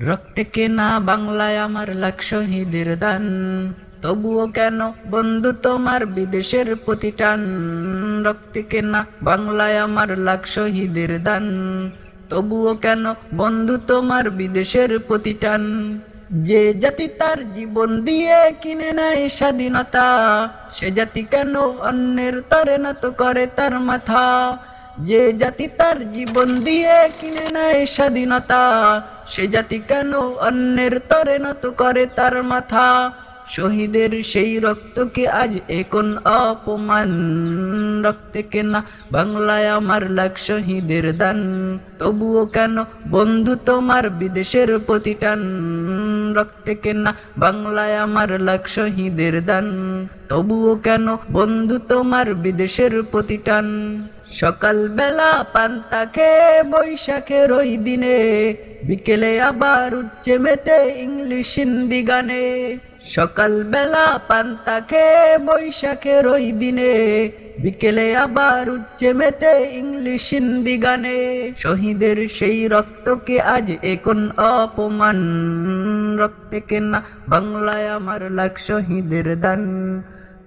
রক্তে কেনা বাংলায় আমার লাখ শহীদের দান। তবুও কেন বন্ধু তোমার বিদেশের প্রতি প্রতিটান? রক্তে কেনা বাংলায় আমার লাখ শহীদের দান। তবুও কেন বন্ধু তোমার বিদেশের প্রতিটান? যে জাতি তার জীবন দিয়ে কিনে নেয় স্বাধীনতা, সে জাতি কেন অন্যের তরে নত করে তার মাথা? যে জাতি তার জীবন দিয়ে কিনে নেয় স্বাধীনতা, সে জাতি কেন অন্যের তরে নত করে তার মাথা? শহীদের সেই রক্তকে আজ এখন অপমান? রক্তে কেনা বাংলায় আমার লাখ শহীদের দান। তবুও কেন বন্ধু তোমার বিদেশের প্রতিটান? রক্তে কেনা বাংলায় আমার লাখ শহীদের দান। তবুও কেন বন্ধু তোমার বিদেশের প্রতিটান? সকাল বেলা পান্তা খেয়ে বৈশাখের ওই দিনে, বিকেলে আবার উঠছে মেতে ইংলিশ হিন্দি গানে। সকাল বেলা পান্তা খেয়ে বৈশাখের ওই দিনে, বিকেলে আবার উঠছে মেতে ইংলিশ হিন্দি গানে। শহীদের সেই রক্তকে আজ এখন অপমান? রক্তে কেনা বাংলায় আমার লাখ শহীদের দান।